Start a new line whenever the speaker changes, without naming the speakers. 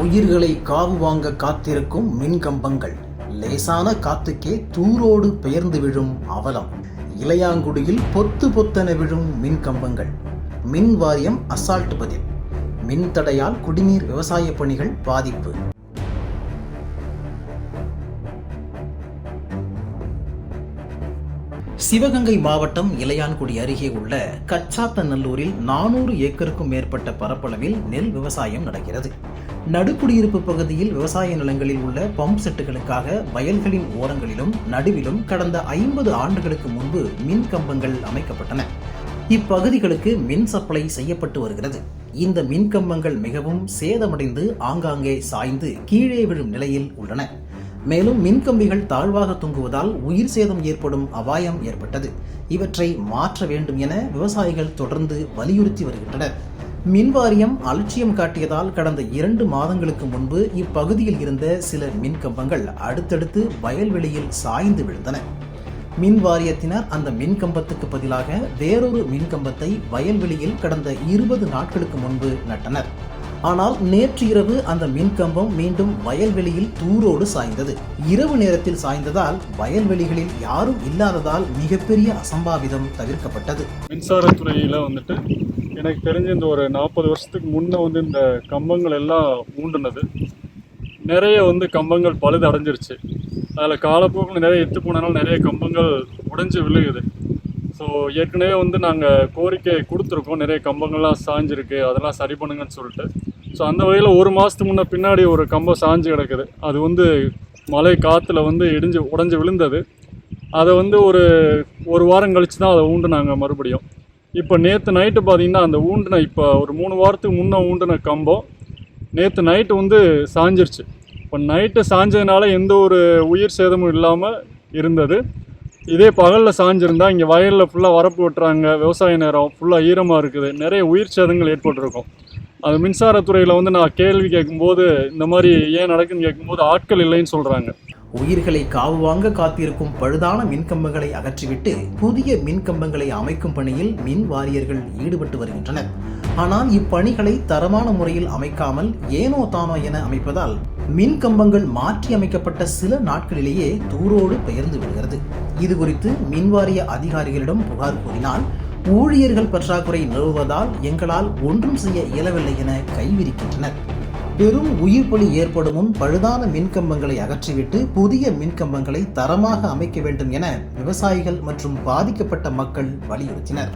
உயிர்களை காவு வாங்க காத்திருக்கும் மின்கம்பங்கள். லேசான காத்துக்கே தூரோடு பெயர்ந்து விழும் அவலம். இளையாங்குடியில் பொத்து பொத்தென விழும் மின்கம்பங்கள். மின் வாரியம் அசால்ட் பதில். மின் தடையால் குடிநீர் விவசாய பணிகள் பாதிப்பு. சிவகங்கை மாவட்டம் இளையான்குடி அருகே உள்ள கச்சாத்தநல்லூரில் நானூறு ஏக்கருக்கும் மேற்பட்ட பரப்பளவில் நெல் விவசாயம் நடக்கிறது. நடுக்குடியிருப்பு பகுதியில் விவசாய நிலங்களில் உள்ள பம்ப் செட்டுகளுக்காக வயல்களின் ஓரங்களிலும் நடுவிலும் கடந்த ஐம்பது ஆண்டுகளுக்கு முன்பு மின் கம்பங்கள் அமைக்கப்பட்டன. இப்பகுதிகளுக்கு மின் சப்ளை செய்யப்பட்டு வருகிறது. இந்த மின் கம்பங்கள் மிகவும் சேதமடைந்து ஆங்காங்கே சாய்ந்து கீழே விழும் நிலையில் உள்ளன. மேலும் மின்கம்பிகள் தாழ்வாக தொங்குவதால் உயிர் சேதம் ஏற்படும் அபாயம் ஏற்பட்டது. இவற்றை மாற்ற வேண்டும் என விவசாயிகள் தொடர்ந்து வலியுறுத்தி வருகின்றனர். மின்வாரியம் அலட்சியம் காட்டியதால் கடந்த இரண்டு மாதங்களுக்கு முன்பு இப்பகுதியில் இருந்த சில மின்கம்பங்கள் அடுத்தடுத்து வயல்வெளியில் சாய்ந்து விழுந்தன. மின் வாரியத்தினர் அந்த மின்கம்பத்துக்கு பதிலாக வேறொரு மின் கம்பத்தை வயல்வெளியில் கடந்த இருபது நாட்களுக்கு முன்பு நட்டனர். ஆனால் நேற்று இரவு அந்த மின்கம்பம் மீண்டும் வயல்வெளியில் தூரோடு சாய்ந்தது. இரவு நேரத்தில் சாய்ந்ததால் வயல்வெளிகளில் யாரும் இல்லாததால் மிகப்பெரிய அசம்பாவிதம் தவிர்க்கப்பட்டது.
மின்சாரத்துறையில் வந்துட்டு எனக்கு தெரிஞ்சு இந்த ஒரு நாற்பது வருஷத்துக்கு முன்னே வந்து இந்த கம்பங்கள் எல்லாம் ஊண்டுனது. நிறைய வந்து கம்பங்கள் பழுது அடைஞ்சிருச்சு அதில் காலப்போக்கில் நிறைய எத்து போனனால நிறைய கம்பங்கள் உடைஞ்சு விழுகுது. ஸோ ஏற்கனவே வந்து நாங்கள் கோரிக்கை கொடுத்துருக்கோம். நிறைய கம்பங்கள்லாம் சாஞ்சிருக்கு. அதெல்லாம் சரி பண்ணுங்கன்னு சொல்லிட்டு. ஸோ அந்த வகையில் ஒரு மாதத்துக்கு முன்ன பின்னாடி ஒரு கம்பம் சாஞ்சு கிடக்குது. அது வந்து மழை காற்றுல வந்து இடிஞ்சு உடஞ்சி விழுந்தது. அதை வந்து ஒரு ஒரு வாரம் கழிச்சு தான் அதை ஊண்டுனாங்க மறுபடியும். இப்போ நேற்று நைட்டு பார்த்தீங்கன்னா அந்த ஊண்டின இப்போ ஒரு மூணு வாரத்துக்கு முன்னே ஊண்டின கம்பம் நேற்று நைட்டு வந்து சாஞ்சிருச்சு. இப்போ நைட்டு சாஞ்சதுனால எந்த ஒரு உயிர் சேதமும் இல்லாமல் இருந்தது. இதே பகலில் சாஞ்சிருந்தால் இங்கே வயலில் ஃபுல்லாக வரப்பு விட்டுறாங்க விவசாய நேரம் ஃபுல்லாக ஈரமாக இருக்குது. நிறைய உயிர் சேதங்கள் ஏற்பட்டிருக்கும். அது மின்சாரத்துறையில் வந்து நான் கேள்வி கேட்கும்போது இந்த மாதிரி ஏன் நடக்குன்னு கேட்கும்போது ஆட்கள் இல்லைன்னு சொல்கிறாங்க
உயிர்களை காவு வாங்க காத்திருக்கும் பழுதான மின்கம்பங்களை அகற்றிவிட்டு புதிய மின்கம்பங்களை அமைக்கும் பணியில் மின் வாரியர்கள் ஈடுபட்டு வருகின்றனர். ஆனால் இப்பணிகளை தரமான முறையில் அமைக்காமல் ஏனோ தானோ என அமைப்பதால் மின் கம்பங்கள் மாற்றி அமைக்கப்பட்ட சில நாட்களிலேயே தூரோடு பெயர்ந்து விடுகிறது. இது குறித்து மின்வாரிய அதிகாரிகளிடம் புகார் கூறினால் ஊழியர்கள் பற்றாக்குறை நிலவுவதால் எங்களால் ஒன்றும் செய்ய இயலவில்லை என கைவிரிக்கின்றனர். பெரும் உயிர் பலி ஏற்படும் முன் பழுதான மின்கம்பங்களை அகற்றிவிட்டு புதிய மின்கம்பங்களை தரமாக அமைக்க வேண்டும் என விவசாயிகள் மற்றும் பாதிக்கப்பட்ட மக்கள் வலியுறுத்தினர்.